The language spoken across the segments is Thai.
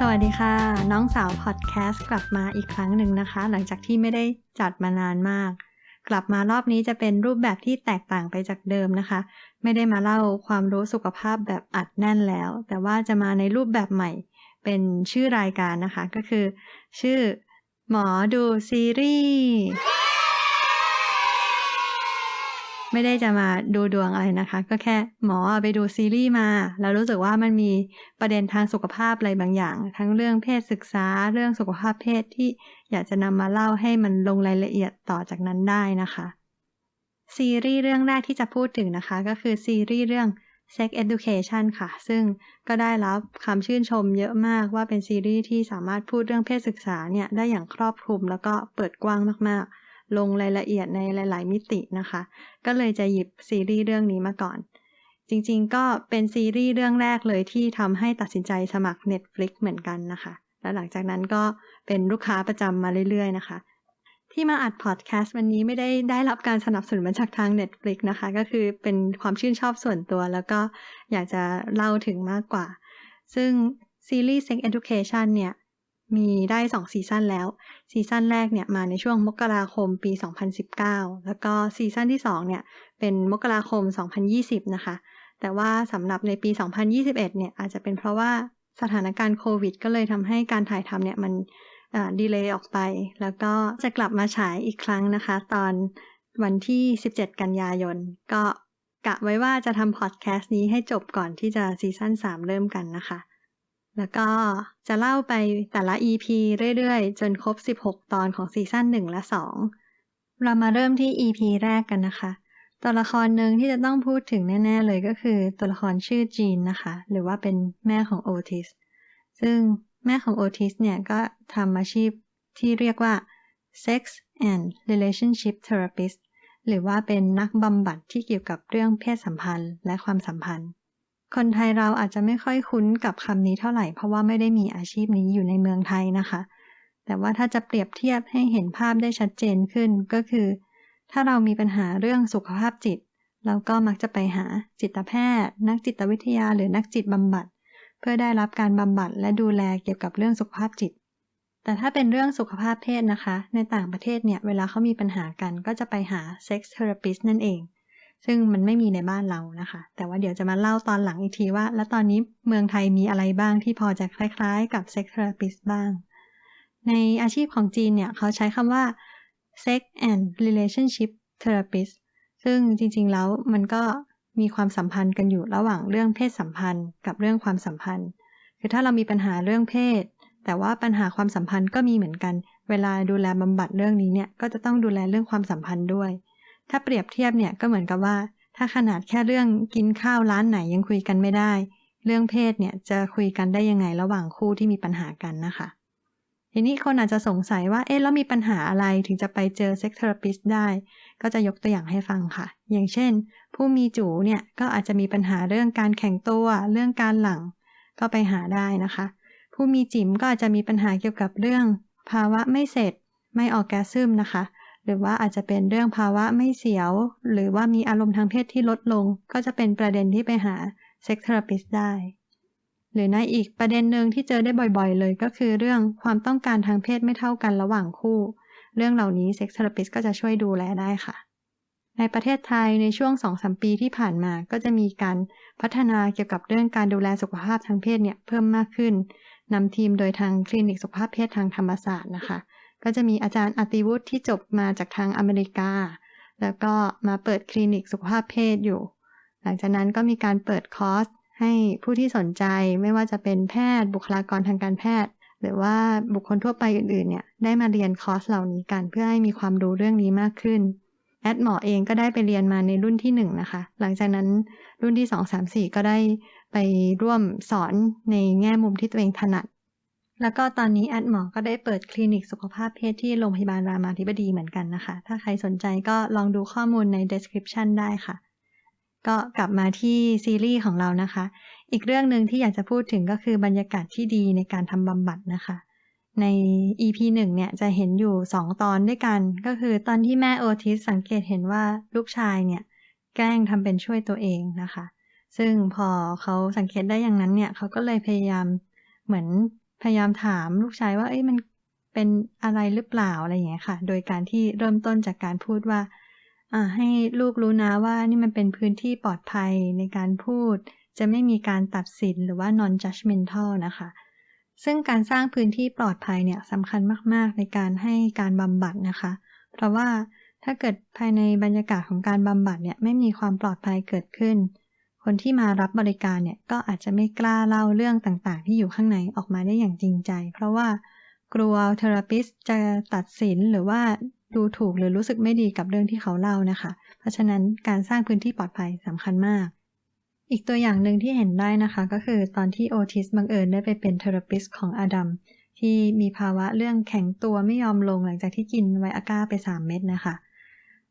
สวัสดีค่ะ น้องสาวพอดแคสต์กลับมาอีกครั้งหนึ่งนะคะ หลังจากที่ไม่ได้จัดมานานมาก กลับมารอบนี้จะเป็นรูปแบบที่แตกต่างไปจากเดิมนะคะ ไม่ได้มาเล่าความรู้สุขภาพแบบอัดแน่นแล้ว แต่ว่าจะมาในรูปแบบใหม่ เป็นชื่อรายการนะคะก็คือ ชื่อ หมอดูซีรีส์ ไม่ได้จะมาดูดวงอะไรนะคะ ก็แค่หมอไปดูซีรีส์มา แล้วรู้สึกว่ามันมีประเด็นทางสุขภาพอะไรบางอย่าง ทั้งเรื่องเพศศึกษาเรื่องสุขภาพเพศที่อยากจะนำมาเล่าให้มันลงรายละเอียดต่อจากนั้นได้นะคะ ซีรีส์เรื่องแรกที่จะพูดถึงนะคะ ก็คือซีรีส์เรื่อง Sex Education ค่ะ ซึ่งก็ได้รับคำชื่นชมเยอะมากว่าเป็นซีรีส์ที่สามารถพูดเรื่องเพศศึกษาเนี่ยได้อย่างครอบคลุมแล้วก็เปิดกว้างมากๆ ลงรายละเอียดในหลาย ๆ มิตินะคะ ก็เลยจะหยิบซีรีส์เรื่องนี้มาก่อน จริง ๆ ก็เป็นซีรีส์เรื่องแรกเลยที่ทำให้ตัดสินใจสมัคร Netflix เหมือนกันนะคะ แล้วหลังจากนั้นก็เป็นลูกค้าประจำมาเรื่อย ๆ นะคะที่มาอัดพอดแคสต์วันนี้ไม่ได้ได้รับการสนับสนุนมาจากทาง Netflix นะคะ ก็คือเป็นความชื่นชอบส่วนตัว แล้วก็อยากจะเล่าถึงมากกว่า ซึ่งซีรีส์ Sex Education เนี่ย มีได้2ซีซั่นแล้ว ซีซั่นแรกเนี่ยมาในช่วงมกราคมปี 2019 แล้วก็ซีซั่นที่2เนี่ยเป็นมกราคม 2020 นะคะ แต่ว่าสำหรับในปี 2021 เนี่ยอาจจะเป็นเพราะว่าสถานการณ์โควิด ก็เลยทำให้การถ่ายทำเนี่ยมันดีเลย์ออกไป แล้วก็จะกลับมาฉายอีกครั้งนะคะ ตอนวันที่ 17 กันยายน ก็กะไว้ว่าจะทำพอดแคสต์นี้ให้จบก่อนที่จะซีซั่น3 เริ่มกันนะคะ แล้วก็จะเล่าไปแต่ละ EP เรื่อยๆ จนครบ 16 ตอนของซีซั่น1 และ 2 เรามาเริ่มที่ EP แรกกันนะคะ ตัวละครหนึ่งที่จะต้องพูดถึงแน่ ๆ เลยก็คือตัวละครชื่อจีนนะคะ หรือว่าเป็นแม่ของโอทิส ซึ่งแม่ของโอทิสเนี่ยก็ทำอาชีพที่เรียกว่า sex and relationship therapist หรือว่าเป็นนักบำบัดที่เกี่ยวกับเรื่องเพศสัมพันธ์และความสัมพันธ์ คนไทยเราอาจจะไม่ค่อยคุ้นกับคำนี้เท่าไหร่ เพราะว่าไม่ได้มีอาชีพนี้อยู่ในเมืองไทยนะคะ แต่ว่าถ้าจะเปรียบเทียบให้เห็นภาพได้ชัดเจนขึ้นก็คือ ถ้าเรามีปัญหาเรื่องสุขภาพจิต เราก็มักจะไปหาจิตแพทย์ นักจิตวิทยาหรือนักจิตบำบัด เพื่อได้รับการบำบัดและดูแลเกี่ยวกับเรื่องสุขภาพจิต แต่ถ้าเป็นเรื่องสุขภาพเพศนะคะ ในต่างประเทศเนี่ยเวลาเขามีปัญหากันก็จะไปหา sex therapist นั่นเอง ซึ่งมันไม่มีในบ้านเรานะคะ แต่ว่าเดี๋ยวจะมาเล่าตอนหลังอีกทีว่า แล้วตอนนี้เมืองไทยมีอะไรบ้างที่พอจะคล้ายๆ กับ sex therapist บ้าง ในอาชีพของจีนเนี่ย เขาใช้คำว่า sex and relationship therapist ซึ่งจริงๆแล้วมันก็มีความสัมพันธ์กันอยู่ระหว่างเรื่องเพศสัมพันธ์กับเรื่องความสัมพันธ์ คือถ้าเรามีปัญหาเรื่องเพศ แต่ว่าปัญหาความสัมพันธ์ก็มีเหมือนกัน เวลาดูแลบำบัดเรื่องนี้เนี่ย ก็จะต้องดูแลเรื่องความสัมพันธ์ด้วย ถ้าเปรียบเทียบเนี่ยก็เหมือนกับว่า ถ้าขนาดแค่เรื่องกินข้าวร้านไหนยังคุยกันไม่ได้ เรื่องเพศเนี่ยจะคุยกันได้ยังไงระหว่างคู่ที่มีปัญหากันนะคะ ทีนี้คนอาจจะสงสัยว่าเอ๊ะแล้วมีปัญหาอะไรถึงจะไปเจอเซ็กเทอราปิสได้ ก็จะยกตัวอย่างให้ฟังค่ะ อย่างเช่น ผู้มีจูเนี่ยก็อาจจะมีปัญหาเรื่องการแข่งตัวเรื่องการหลัง ก็ไปหาได้นะคะ ผู้มีจิ๋มก็อาจจะมีปัญหาเกี่ยวกับเรื่อง ภาวะไม่เสร็จไม่ออกแกซึมนะคะ หรือว่าอาจจะเป็นเรื่องภาวะไม่เสียว หรือว่ามีอารมณ์ทางเพศที่ลดลง ก็จะเป็นประเด็นที่ไปหาเซ็กเทอราปิสได้ หรือในอีกประเด็นหนึ่งที่เจอได้บ่อยๆ เลยก็คือเรื่องความต้องการทางเพศไม่เท่ากันระหว่างคู่ เรื่องเหล่านี้เซ็กเทอราปิสก็จะช่วยดูแลได้ค่ะ ในประเทศไทยในช่วง 2-3 ปีที่ผ่านมาก็จะมีการพัฒนาเกี่ยวกับเรื่องการดูแลสุขภาพทางเพศเนี่ยเพิ่มมากขึ้นนำทีมโดยทางคลินิกสุขภาพเพศทางธรรมศาสตร์นะคะ ก็จะมีอาจารย์อติวุฒิที่จบมาจากทางอเมริกา แล้วก็มาเปิดคลินิกสุขภาพเพศอยู่ หลังจากนั้นก็มีการเปิดคอร์สให้ผู้ที่สนใจไม่ว่าจะเป็นแพทย์บุคลากรทางการแพทย์ หรือว่าบุคคลทั่วไปอื่นๆเนี่ยได้มาเรียนคอร์สเหล่านี้กัน เพื่อให้มีความรู้เรื่องนี้มากขึ้นแอดหมอเองก็ได้ไปเรียนมาในรุ่นที่1นนะคะ หลังจากนั้นรุ่นที่ 2 3 4 ก็ได้ไปร่วมสอนในแง่มุมที่ตัวเองถนัด แล้วก็ตอนนี้แอดหมอก็ได้เปิดคลินิกสุขภาพเพศที่โรงพยาบาลรามาธิบดีเหมือนกันนะคะ ถ้าใครสนใจก็ลองดูข้อมูลใน description ได้ค่ะ ก็กลับมาที่ซีรีส์ของเรานะคะ อีกเรื่องหนึ่งที่อยากจะพูดถึงก็คือบรรยากาศที่ดีในการทำบำบัดนะคะ ใน EP 1 เนี่ยจะเห็นอยู่ 2 ตอนด้วยกัน ก็คือตอนที่แม่โอทิสสังเกตเห็นว่าลูกชายเนี่ย แกล้งทำเป็นช่วยตัวเองนะคะ ซึ่งพอเขาสังเกตได้อย่างนั้นเนี่ยเขาก็เลยพยายามเหมือน พยายามถามลูกชายว่าเอ้ยมันเป็นอะไรหรือเปล่าอะไรอย่างเงี้ยค่ะ โดยการที่เริ่มต้นจากการพูดว่าอ่าให้ลูกรู้นะว่านี่มันเป็นพื้นที่ปลอดภัยในการพูด จะไม่มีการตัดสินหรือว่า non judgmental นะคะ ซึ่งการสร้างพื้นที่ปลอดภัยเนี่ยสำคัญมากๆ ในการให้การบำบัดนะคะ เพราะว่าถ้าเกิดภายในบรรยากาศของการบำบัดเนี่ยไม่มีความปลอดภัยเกิดขึ้น คนที่มารับบริการเนี่ยก็อาจจะไม่กล้าเล่าเรื่องต่างๆ ที่อยู่ข้างในออกมาได้อย่างจริงใจ เพราะว่ากลัวเทอราปิสจะตัดสินหรือว่าดูถูกหรือรู้สึกไม่ดีกับเรื่องที่เขาเล่านะคะ เพราะฉะนั้นการสร้างพื้นที่ปลอดภัยสำคัญมาก อีกตัวอย่างหนึ่งที่เห็นได้นะคะ ก็คือตอนที่โอทิสบังเอิญได้ไปเป็นเทอราปิสของอดัมที่มีภาวะเรื่องแข็งตัวไม่ยอมลงหลังจากที่กินไวอาก้าไป 3 เม็ดนะคะ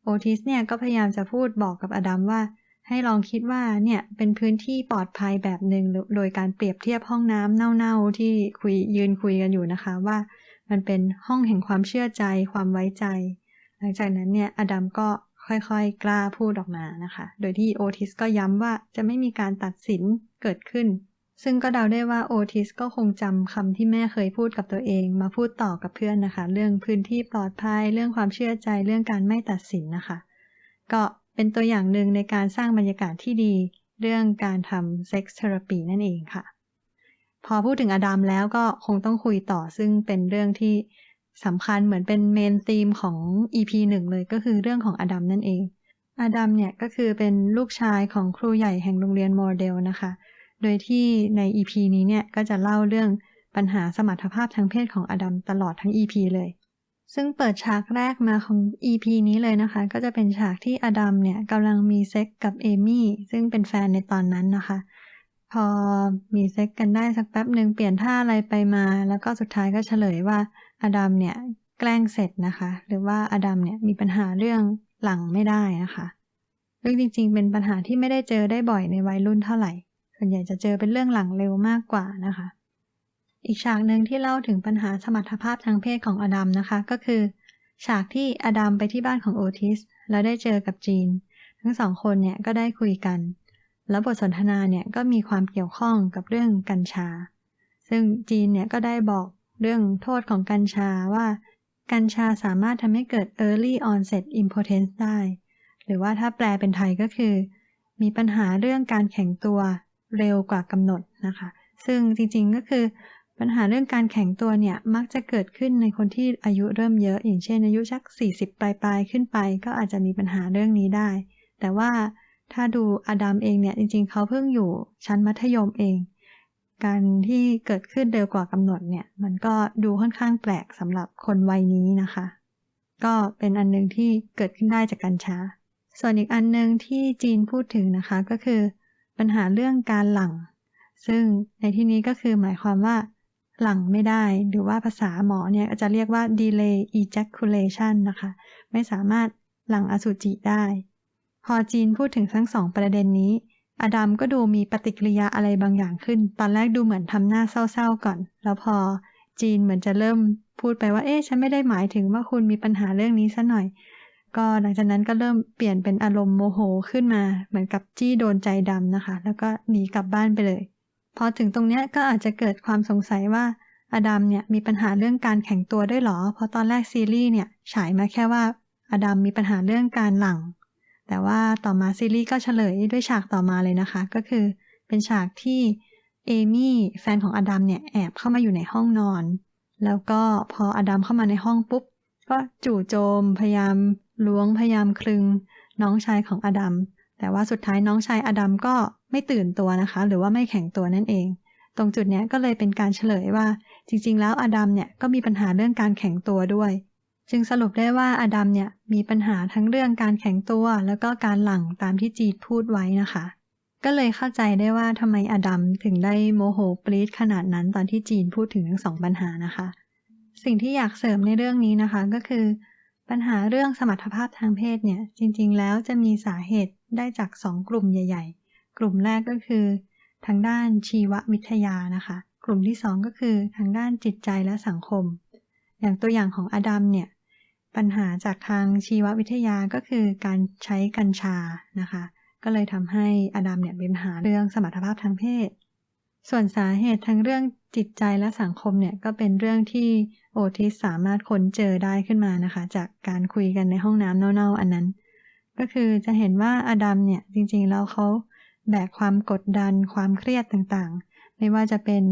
โอทิสเนี่ยก็พยายามจะพูดบอกกับอดัมว่า ให้ลองคิดว่าเนี่ยเป็นพื้นที่ปลอดภัยแบบหนึ่งโดยการเปรียบเทียบห้องน้ำเน่าๆที่คุยยืนคุยกันอยู่นะคะว่ามันเป็นห้องแห่งความเชื่อใจความไว้ใจ หลังจากนั้นเนี่ยอดัมก็ค่อยๆ กล้าพูดออกมานะคะ โดยที่โอทิสก็ย้ำว่าจะไม่มีการตัดสินเกิดขึ้น ซึ่งก็เดาได้ว่าโอทิสก็คงจำคำที่แม่เคยพูดกับตัวเอง มาพูดต่อกับเพื่อนนะคะ เรื่องพื้นที่ปลอดภัย เรื่องความเชื่อใจ เรื่องการไม่ตัดสินนะคะ ก็ เป็นตัวอย่างหนึ่งในการสร้างบรรยากาศที่ดี เรื่องการทำเซ็กซ์เทอราปีนั่นเองค่ะ พอพูดถึงอดัมแล้วก็คงต้องคุยต่อซึ่งเป็นเรื่องที่สำคัญเหมือนเป็นเมนธีมของ EP หนึ่งเลยก็คือเรื่องของอดัมนั่นเอง อดัมเนี่ยก็คือเป็นลูกชายของครูใหญ่แห่งโรงเรียนโมเดลนะคะ โดยที่ใน EP นี้เนี่ยก็จะเล่าเรื่องปัญหาสมรรถภาพทางเพศของอดัมตลอดทั้ง EP เลย ซึ่งเปิดฉากแรกมาของ EP นี้เลยนะคะ ก็จะเป็นฉากที่อดัมเนี่ยกำลังมีเซ็กกับเอมี่ซึ่งเป็นแฟนในตอนนั้นนะคะ พอมีเซ็กกันได้สักแป๊บหนึ่งเปลี่ยนท่าอะไรไปมา แล้วก็สุดท้ายก็เฉลยว่าอดัมเนี่ยแกล้งเสร็จนะคะ หรือว่าอดัมเนี่ยมีปัญหาเรื่องหลังไม่ได้นะคะเรื่องจริง ๆ เป็นปัญหาที่ไม่ได้เจอได้บ่อยในวัยรุ่นเท่าไหร่ ส่วนใหญ่จะเจอเป็นเรื่องหลังเร็วมากกว่านะคะ อีกฉากหนึ่งที่เล่าถึงปัญหาสมรรถภาพทางเพศของอดัมนะคะ ก็คือ ฉากที่อดัมไปที่บ้านของโอทิส แล้วได้เจอกับจีน ทั้งสองคนเนี่ยก็ได้คุยกัน แล้วบทสนทนาเนี่ยก็มีความเกี่ยวข้องกับเรื่องกัญชา ซึ่งจีนเนี่ยก็ได้บอกเรื่องโทษของกัญชาว่า กัญชาสามารถทำให้เกิด early onset impotence ได้ หรือว่าถ้าแปลเป็นไทยก็คือ มีปัญหาเรื่องการแข็งตัวเร็วกว่ากำหนดนะคะ ซึ่งจริงๆก็คือ ปัญหาเรื่องการแข็งตัวเนี่ยมักจะเกิดขึ้นในคนที่อายุเริ่มเยอะ อย่างเช่นอายุชัก 40 ปลายๆขึ้นไป ก็อาจจะมีปัญหาเรื่องนี้ได้ แต่ว่าถ้าดูอดัมเองเนี่ยจริงๆ เขาเพิ่งอยู่ชั้นมัธยมเอง การที่เกิดขึ้นเร็วกว่ากำหนดเนี่ยมันก็ดูค่อนข้างแปลกสำหรับคนวัยนี้นะคะ ก็เป็นอันนึงที่เกิดขึ้นได้จากกัญชา ส่วนอีกอันนึงที่จีนพูดถึงนะคะก็คือ ปัญหาเรื่องการหลัง ซึ่งในที่นี้ก็คือหมายความว่า หลังไม่ได้ หรือว่าภาษาหมอเนี่ยจะเรียกว่า delay ejaculation นะคะ ไม่สามารถหลังอสุจิได้ พอจีนพูดถึงทั้งสองประเด็นนี้ อดัมก็ดูมีปฏิกิริยาอะไรบางอย่างขึ้น ตอนแรกดูเหมือนทำหน้าเศร้าๆก่อน แล้วพอจีนเหมือนจะเริ่มพูดไปว่า เอ๊ะ ฉันไม่ได้หมายถึงว่าคุณมีปัญหาเรื่องนี้ซะหน่อย ก็หลังจากนั้นก็เริ่มเปลี่ยนเป็นอารมณ์โมโหขึ้นมา เหมือนกับจี้โดนใจดำนะคะ แล้วก็หนีกลับบ้านไปเลย พอถึงตรงนี้ก็อาจจะเกิดความสงสัยว่าอดัมเนี่ยมีปัญหาเรื่องการแข็งตัวด้วยหรอ เพราะตอนแรกซีรีส์เนี่ยฉายมาแค่ว่าอดัมมีปัญหาเรื่องการหลัง แต่ว่าต่อมาซีรีส์ก็เฉลยด้วยฉากต่อมาเลยนะคะ ก็คือเป็นฉากที่เอมี่แฟนของอดัมเนี่ยแอบเข้ามาอยู่ในห้องนอน แล้วก็พออดัมเข้ามาในห้องปุ๊บ ก็จู่โจม พยายามล้วงพยายามคลึง น้องชายของอดัม แต่ว่าสุดท้ายน้องชายอดัมก็ไม่ตื่นตัวนะคะ หรือว่าไม่แข็งตัวนั่นเอง ตรงจุดนี้ก็เลยเป็นการเฉลยว่า จริง ๆ แล้วอดัมเนี่ยก็มีปัญหาเรื่องการแข็งตัวด้วย จึงสรุปได้ว่าอดัมเนี่ยมีปัญหาทั้งเรื่องการแข็งตัว แล้วก็การหลังตามที่จีดพูดไว้นะคะ ก็เลยเข้าใจได้ว่าทำไมอดัมถึงได้โมโหปรีดขนาดนั้นตอนที่จีนพูดถึงทั้งสองปัญหานะคะ สิ่งที่อยากเสริมในเรื่องนี้นะคะก็คือ ปัญหาเรื่องสมรรถภาพทางเพศเนี่ยจริง ๆ แล้วจะมีสาเหตุ ได้จากสองกลุ่มใหญ่ ๆ กลุ่มแรกก็คือ ทางด้านชีววิทยานะคะ กลุ่มที่สองก็คือทางด้านจิตใจและสังคม อย่างตัวอย่างของอดัมเนี่ย ปัญหาจากทางชีววิทยาก็คือการใช้กัญชานะคะ ก็เลยทำให้อดัมเนี่ยมีปัญหาเรื่องสมรรถภาพทางเพศ ส่วนสาเหตุทั้งเรื่องจิตใจและสังคมเนี่ยก็เป็นเรื่องที่โอทิสสามารถค้นเจอได้ขึ้นมานะคะ จากการคุยกันในห้องน้ำเน่าๆ อันนั้น ก็คือจะเห็นว่าอดัมเนี่ยจริงๆแล้วเขาแบกความกดดันความเครียดต่างๆ ไม่ว่าจะเป็น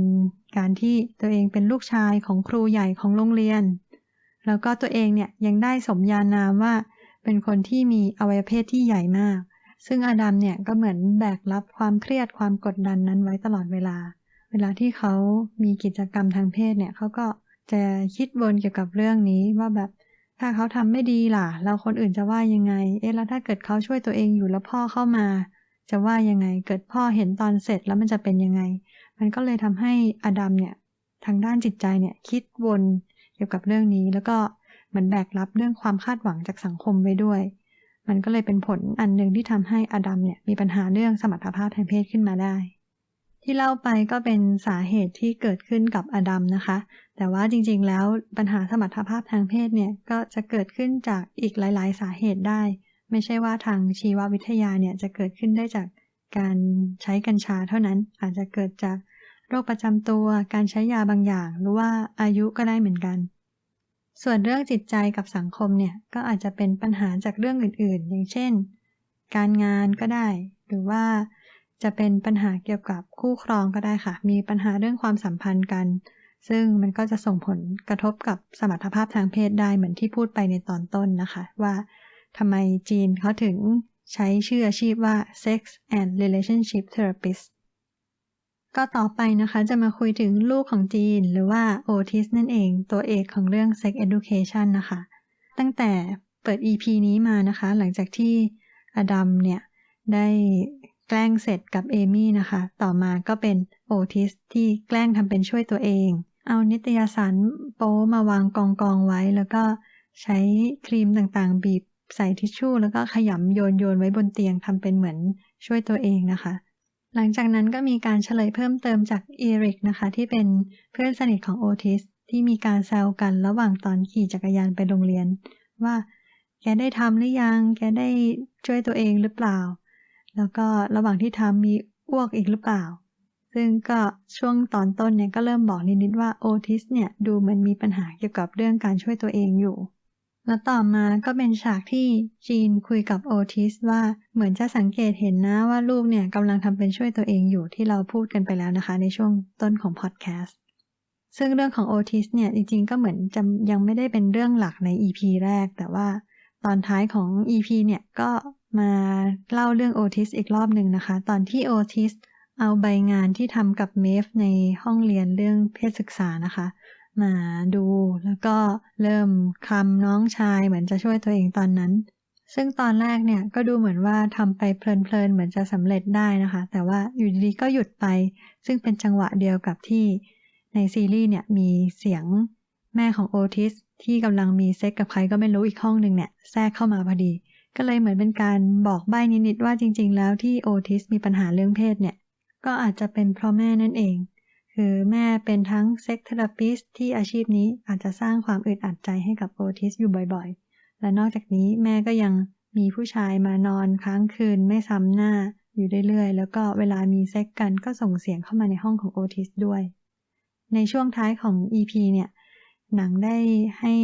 การที่ตัวเองเป็นลูกชายของครูใหญ่ของโรงเรียน แล้วก็ตัวเองเนี่ยยังได้สมญานามว่าเป็นคนที่มีอวัยวเพศที่ใหญ่มาก ซึ่งอดัมเนี่ยก็เหมือนแบกรับความเครียดความกดดันนั้นไว้ตลอดเวลา เวลาที่เขามีกิจกรรมทางเพศเนี่ยเขาก็จะคิดวนเกี่ยวกับเรื่องนี้ว่าแบบ ถ้าเขาทำไม่ดีล่ะแล้วคนอื่นจะว่ายังไง เอ๊ะแล้วถ้าเกิดเขาช่วยตัวเองอยู่แล้วพ่อเข้ามา จะว่ายังไง เกิดพ่อเห็นตอนเสร็จแล้วมันจะเป็นยังไง มันก็เลยทำให้อดัมเนี่ยทางด้านจิตใจเนี่ยคิดวนเกี่ยวกับเรื่องนี้แล้วก็เหมือนแบกรับเรื่องความคาดหวังจากสังคมไว้ด้วย มันก็เลยเป็นผลอันหนึ่งที่ทำให้อดัมเนี่ยมีปัญหาเรื่องสมรรถภาพทางเพศขึ้นมาได้ ที่เล่าไปก็เป็นสาเหตุที่เกิดขึ้นกับอดัมนะคะ แต่ว่าจริงๆ แล้วปัญหาสมรรถภาพทางเพศเนี่ย ก็จะเกิดขึ้นจากอีกหลายๆ สาเหตุได้ ไม่ใช่ว่าทางชีววิทยาเนี่ยจะเกิดขึ้นได้จากการใช้กัญชาเท่านั้นอาจจะเกิดจากโรคประจำตัวการใช้ยาบางอย่าง หรือว่าอายุก็ได้เหมือนกัน ส่วนเรื่องจิตใจกับสังคมเนี่ยก็อาจจะเป็นปัญหาจากเรื่องอื่นๆ อย่างเช่น การงานก็ได้ หรือว่า จะเป็นปัญหาเกี่ยวกับคู่ครองก็ได้ค่ะ มีปัญหาเรื่องความสัมพันธ์กัน ซึ่งมันก็จะส่งผลกระทบกับสมรรถภาพทางเพศได้เหมือนที่พูดไปในตอนต้นนะคะ ว่าทำไมจีนเขาถึงใช้ชื่ออาชีพว่า sex and relationship therapist ก็ต่อไปนะคะจะมาคุยถึงลูกของจีนหรือว่าโอทิสนั่นเองตัวเอกของเรื่อง Sex Education นะคะ ตั้งแต่เปิด EP นี้มานะคะ หลังจากที่อดัมเนี่ยได้ แกล้งเสร็จกับเอมี่นะคะ ต่อมาก็เป็นโอทิสที่แกล้งทำเป็นช่วยตัวเอง เอานิตยสารโป๊มาวางกองกองไว้ แล้วก็ใช้ครีมต่างๆ บีบใส่ทิชชู่ แล้วก็ขยำโยนโยนไว้บนเตียงทำเป็นเหมือนช่วยตัวเองนะคะ หลังจากนั้นก็มีการเฉลยเพิ่มเติมจากเอริกนะคะ ที่เป็นเพื่อนสนิทของโอทิสที่มีการแซวกันระหว่างตอนขี่จักรยานไปโรงเรียน ว่า แกได้ทำหรือยัง แกได้ช่วยตัวเองหรือเปล่า แล้วก็ระหว่างที่ทำมีอ้วกอีกหรือเปล่า ซึ่งก็ช่วงตอนต้นเนี่ยก็เริ่มบอกนิดๆว่าโอทิสเนี่ยดูเหมือนมีปัญหาเกี่ยวกับเรื่องการช่วยตัวเองอยู่แล้วต่อมาก็เป็นฉากที่จีนคุยกับโอทิสว่าเหมือนจะสังเกตเห็นนะว่าลูกเนี่ยกำลังทำเป็นช่วยตัวเองอยู่ที่เราพูดกันไปแล้วนะคะ ในช่วงต้นของพอดแคสต์ซึ่งเรื่องของโอทิสเนี่ยจริงๆก็เหมือนจะยังไม่ได้เป็นเรื่องหลักใน EP แรก แต่ว่า ตอนท้ายของ EP เนี่ยก็มาเล่าเรื่องโอทิสอีกรอบหนึ่งนะคะ ตอนที่โอทิสเอาใบงานที่ทำกับเมฟในห้องเรียนเรื่องเพศศึกษานะคะ มาดูแล้วก็เริ่มคำน้องชายเหมือนจะช่วยตัวเองตอนนั้น ซึ่งตอนแรกเนี่ยก็ดูเหมือนว่าทำไปเพลินๆเหมือนจะสำเร็จได้นะคะ แต่ว่าอยู่ดีๆก็หยุดไป ซึ่งเป็นจังหวะเดียวกับที่ในซีรีส์เนี่ยมีเสียง แม่ของโอทิสที่กำลังมีเซ็กกับใครก็ไม่รู้อีกห้องหนึ่งเนี่ยแทรกเข้ามาพอดี ก็เลยเหมือนเป็นการบอกใบ้นิดๆว่าจริง ๆ แล้วที่โอทิสมีปัญหาเรื่องเพศเนี่ย ก็อาจจะเป็นเพราะแม่นั่นเอง คือแม่เป็นทั้งเซ็กเทอราปิสที่อาชีพนี้อาจจะสร้างความอึดอัดใจให้กับโอทิสอยู่บ่อยๆ และนอกจากนี้แม่ก็ยังมีผู้ชายมานอนค้างคืนไม่ซ้ำหน้าอยู่เรื่อยๆ แล้วก็เวลามีเซ็กกันก็ส่งเสียงเข้ามาในห้องของโอทิสด้วย ในช่วงท้ายของ EP เนี่ย หนังได้ให้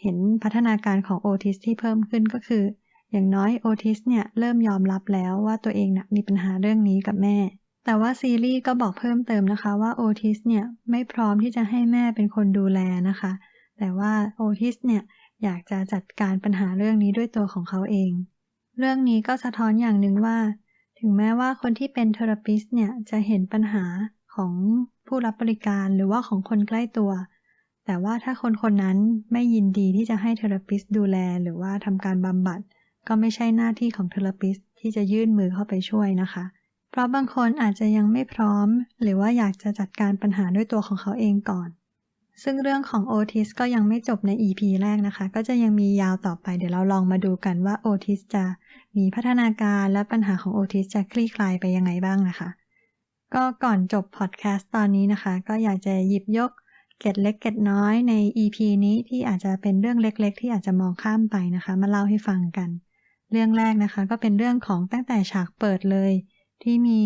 เห็นพัฒนาการของโอทิสที่เพิ่มขึ้นก็คือ อย่างน้อยโอทิสเนี่ยเริ่มยอมรับแล้วว่าตัวเองนะมีปัญหาเรื่องนี้กับแม่ แต่ว่าซีรีส์ก็บอกเพิ่มเติมนะคะว่าโอทิสเนี่ยไม่พร้อมที่จะให้แม่เป็นคนดูแลนะคะ แต่ว่าโอทิสเนี่ยอยากจะจัดการปัญหาเรื่องนี้ด้วยตัวของเขาเอง เรื่องนี้ก็สะท้อนอย่างหนึ่งว่า ถึงแม้ว่าคนที่เป็นเทอราปิสเนี่ยจะเห็นปัญหาของผู้รับบริการหรือว่าของคนใกล้ตัว แต่ว่าถ้าคนคนนั้นไม่ยินดีที่จะให้เทอราปิสดูแลหรือว่าทำการบำบัด ก็ไม่ใช่หน้าที่ของเทอราปิสที่จะยื่นมือเข้าไปช่วยนะคะ เพราะบางคนอาจจะยังไม่พร้อม หรือว่าอยากจะจัดการปัญหาด้วยตัวของเขาเองก่อน ซึ่งเรื่องของโอทิสก็ยังไม่จบใน EP แรกนะคะ ก็จะยังมียาวต่อไป เดี๋ยวเราลองมาดูกันว่าโอทิสจะมีพัฒนาการและปัญหาของโอทิสจะคลี่คลายไปยังไงบ้างนะคะ ก็ก่อนจบพอดแคสต์ตอนนี้นะคะ ก็อยากจะหยิบยก เก็ดเล็กเก็ดน้อยใน EP นี้ที่อาจจะเป็นเรื่องเล็กๆ ที่อาจจะมองข้ามไปนะคะ มาเล่าให้ฟังกัน เรื่องแรกนะคะก็เป็นเรื่องของตั้งแต่ฉากเปิดเลย ที่มี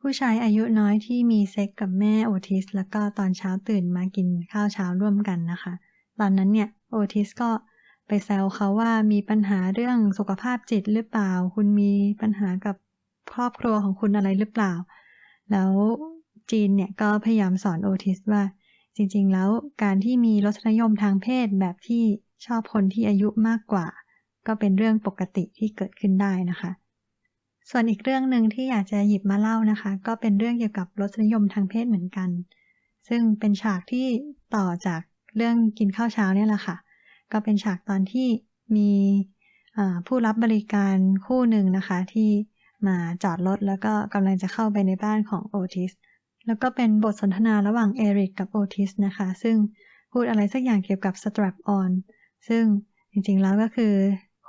ผู้ชายอายุน้อยที่มีเซ็กกับแม่โอทิส แล้วก็ตอนเช้าตื่นมากินข้าวเช้าร่วมกันนะคะ ตอนนั้นเนี่ยโอทิสก็ไปแซวเขาว่ามีปัญหาเรื่องสุขภาพจิตหรือเปล่า คุณมีปัญหากับครอบครัวของคุณอะไรหรือเปล่า แล้วจีนเนี่ยก็พยายามสอนโอทิสว่า จริงๆ แล้วการที่มีรสนิยมทางเพศแบบที่ชอบคนที่อายุมากกว่า ก็เป็นเรื่องปกติที่เกิดขึ้นได้นะคะ ส่วนอีกเรื่องหนึ่งที่อยากจะหยิบมาเล่านะคะ ก็เป็นเรื่องเกี่ยวกับรสนิยมทางเพศเหมือนกัน ซึ่งเป็นฉากที่ต่อจากเรื่องกินข้าวเช้าเนี่ยแหละค่ะ ก็เป็นฉากตอนที่มีผู้รับบริการคู่หนึ่งนะคะที่มาจอดรถแล้วก็กำลังจะเข้าไปในบ้านของโอทิส แล้วก็เป็นบทสนทนาระหว่างเอริกกับโอทิสนะคะ ซึ่งพูดอะไรสักอย่างเกี่ยวกับ strap on ซึ่งจริงๆแล้วก็คือ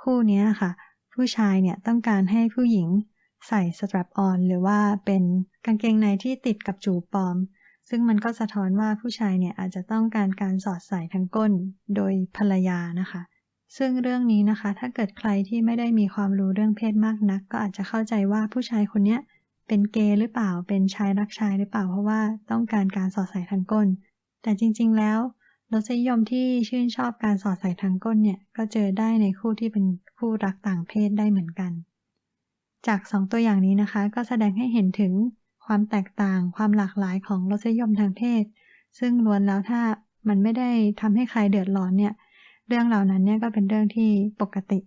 คู่นี้ค่ะ ผู้ชายเนี่ยต้องการให้ผู้หญิงใส่ strap on หรือว่าเป็นกางเกงในที่ติดกับจูปลอม ซึ่งมันก็สะท้อนว่าผู้ชายเนี่ยอาจจะต้องการการสอดใส่ทั้งก้นโดยภรรยานะคะ ซึ่งเรื่องนี้นะคะ ถ้าเกิดใครที่ไม่ได้มีความรู้เรื่องเพศมากนัก ก็อาจจะเข้าใจว่าผู้ชายคนนี้เเป็นเกย์หรือเปล่า เป็นชายรักชายหรือเปล่า เพราะว่าต้องการการสอดใส่ทั้งก้น แต่จริง ๆ แล้วรสนิยมที่ชื่นชอบการสอดใส่ทางก้นเนี่ย ก็เจอได้ในคู่ที่เป็นคู่รักต่างเพศได้เหมือนกัน จากสองตัวอย่างนี้นะคะ ก็แสดงให้เห็นถึงความแตกต่างความหลากหลายของรสนิยมทางเพศ ซึ่งล้วนแล้วถ้ามันไม่ได้ทำให้ใครเดือดร้อนเนี่ย เรื่องเหล่านั้นเนี่ยก็เป็นเรื่องที่ปกติ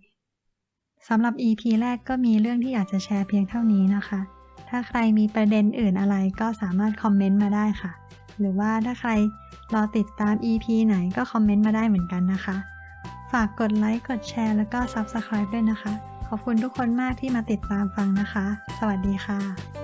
สำหรับ EP แรกก็มีเรื่องที่อยากจะแชร์เพียงเท่านี้นะคะ ถ้าใครมีประเด็นอื่นอะไรก็สามารถคอมเมนต์มาได้ค่ะ หรือว่าถ้าใครรอติดตาม EP ไหนก็คอมเมนต์มาได้เหมือนกันนะคะ ฝากกดไลค์กดแชร์แล้วก็ Subscribe ด้วยนะคะ ขอบคุณทุกคนมากที่มาติดตามฟังนะคะ สวัสดีค่ะ